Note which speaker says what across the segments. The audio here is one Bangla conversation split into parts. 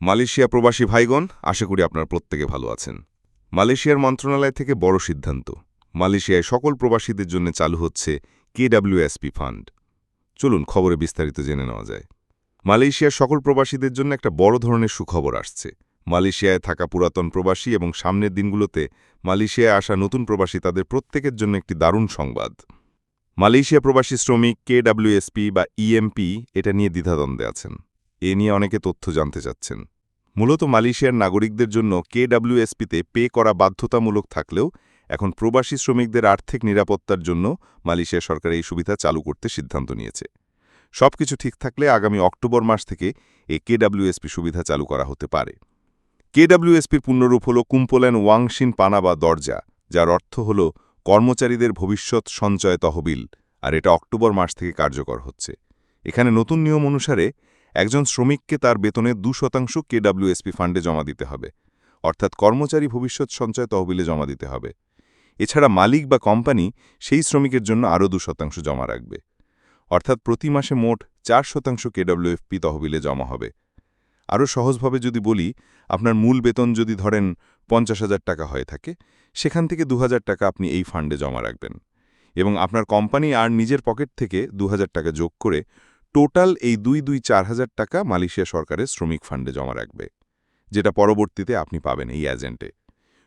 Speaker 1: মালয়েশিয়া প্রবাসী ভাইগণ, আশা করি আপনার প্রত্যেকে ভালো আছেন। মালয়েশিয়ার মন্ত্রণালয় থেকে বড় সিদ্ধান্ত, মালয়েশিয়ায় সকল প্রবাসীদের জন্য চালু হচ্ছে কেডাব্লিউএসপি ফান্ড। চলুন খবরে বিস্তারিত জেনে নেওয়া যায়। মালয়েশিয়ার সকল প্রবাসীদের জন্য একটা বড় ধরনের সুখবর আসছে। মালয়েশিয়ায় থাকা পুরাতন প্রবাসী এবং সামনের দিনগুলোতে মালয়েশিয়ায় আসা নতুন প্রবাসী তাদের প্রত্যেকের জন্য একটি দারুণ সংবাদ। মালয়েশিয়া প্রবাসী শ্রমিক, কেডাব্লিউএসপি বা ইএমপি এটা নিয়ে দ্বিধাদ্বন্দ্বে আছেন। এ নিয়ে অনেকে তথ্য জানতে চাচ্ছেন। মূলত মালয়েশিয়ার নাগরিকদের জন্য কেডাব্লিউএসপিতে পে করা বাধ্যতামূলক থাকলেও এখন প্রবাসী শ্রমিকদের আর্থিক নিরাপত্তার জন্য মালয়েশিয়া সরকার এই সুবিধা চালু করতে সিদ্ধান্ত নিয়েছে। সবকিছু ঠিক থাকলে আগামী অক্টোবর মাস থেকে এ কেডাব্লিউএসপি সুবিধা চালু করা হতে পারে। কেডাব্লিউএসপির পূর্ণরূপ হল কুম্পোল্যান ওয়াংশিন পানা বা দরজা, যার অর্থ হল কর্মচারীদের ভবিষ্যৎ সঞ্চয় তহবিল, আর এটা অক্টোবর মাস থেকে কার্যকর হচ্ছে। এখানে নতুন নিয়ম অনুসারে একজন শ্রমিককে তার বেতনের দু শতাংশ কেডাব্লিউএসপি ফান্ডে জমা দিতে হবে, অর্থাৎ কর্মচারী ভবিষ্যৎ সঞ্চয় তহবিলে জমা দিতে হবে। এছাড়া মালিক বা কোম্পানি সেই শ্রমিকের জন্য আরও দু শতাংশ জমা রাখবে, অর্থাৎ প্রতি মাসে মোট চার শতাংশ কেডাব্লিউএফপি তহবিলে জমা হবে। আরও সহজভাবে যদি বলি, আপনার মূল বেতন যদি ধরেন পঞ্চাশ হাজার টাকা হয়ে থাকে, সেখান থেকে দু হাজার টাকা আপনি এই ফান্ডে জমা রাখবেন এবং আপনার কোম্পানি আর নিজের পকেট থেকে দু হাজার টাকা যোগ করে টোটাল এই দুই দুই চার হাজার টাকা মালয়েশিয়া সরকারের শ্রমিক ফান্ডে জমা রাখবে, যেটা পরবর্তীতে আপনি পাবেন এই এজেন্টে।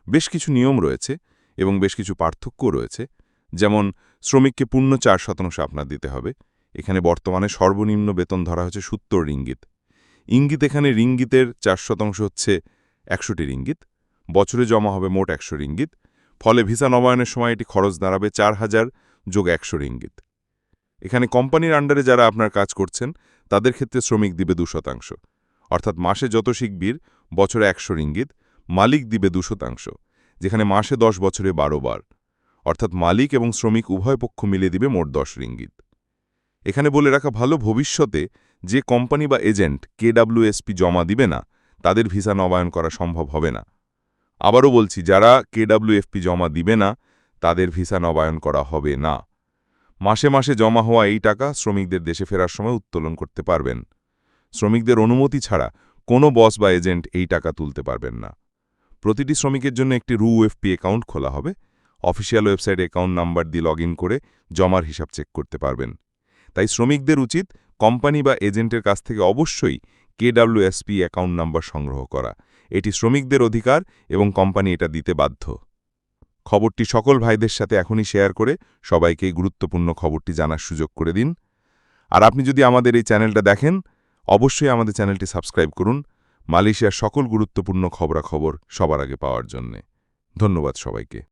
Speaker 1: বেশ কিছু নিয়ম রয়েছে এবং বেশ কিছু পার্থক্য রয়েছে, যেমন শ্রমিককে পূর্ণ চার শতাংশ আপনার দিতে হবে। এখানে বর্তমানে সর্বনিম্ন বেতন ধরা হচ্ছে সত্তর রিঙ্গিত। ইঙ্গিত এখানে রিঙ্গিতের চার শতাংশ হচ্ছে একশোটি রিঙ্গিত, বছরে জমা হবে মোট একশো রিঙ্গিত, ফলে ভিসা নবায়নের সময় এটি খরচ দাঁড়াবে চার হাজার যোগ একশো রিঙ্গিত। এখানে কোম্পানির আন্ডারে যারা আপনার কাজ করছেন, তাদের ক্ষেত্রে শ্রমিক দিবে দু শতাংশ। অর্থাৎ মাসে যত শিখবির বছরে একশো রিঙ্গিত, মালিক দিবে দু শতাংশ, যেখানে মাসে দশ বছরে বারো বার। অর্থাৎ মালিক এবং শ্রমিক উভয় পক্ষ মিলে দিবে মোট দশ রিঙ্গিত। এখানে বলে রাখা ভালো, ভবিষ্যতে যে কোম্পানি বা এজেন্ট কেডাব্লিউএসপি জমা দিবে না, তাদের ভিসা নবায়ন করা সম্ভব হবে না। আবারও বলছি, যারা কেডাব্লিউএফপি জমা দিবে না, তাদের ভিসা নবায়ন করা হবে না। মাসে মাসে জমা হওয়া এই টাকা শ্রমিকদের দেশে ফেরার সময় উত্তোলন করতে পারবেন। শ্রমিকদের অনুমতি ছাড়া কোনো বস বা এজেন্ট এই টাকা তুলতে পারবেন না। প্রতিটি শ্রমিকের জন্য একটি রু এফপি অ্যাকাউন্ট খোলা হবে। অফিসিয়াল ওয়েবসাইট অ্যাকাউন্ট নাম্বার দিয়ে লগ করে জমার হিসাব চেক করতে পারবেন। তাই শ্রমিকদের উচিত কোম্পানি বা এজেন্টের কাছ থেকে অবশ্যই কেডাব্লিউএসপি অ্যাকাউন্ট নাম্বার সংগ্রহ করা। এটি শ্রমিকদের অধিকার এবং কোম্পানি এটা দিতে বাধ্য। খবরটি সকল ভাইদের সাথে এখনই শেয়ার করে সবাইকে গুরুত্বপূর্ণ খবরটি জানার সুযোগ করে দিন। আর আপনি যদি আমাদের এই চ্যানেলটা দেখেন, অবশ্যই আমাদের চ্যানেলটি সাবস্ক্রাইব করুন। মালয়েশিয়ার সকল গুরুত্বপূর্ণ খবরাখবর সবার আগে পাওয়ার জন্যে। ধন্যবাদ সবাইকে।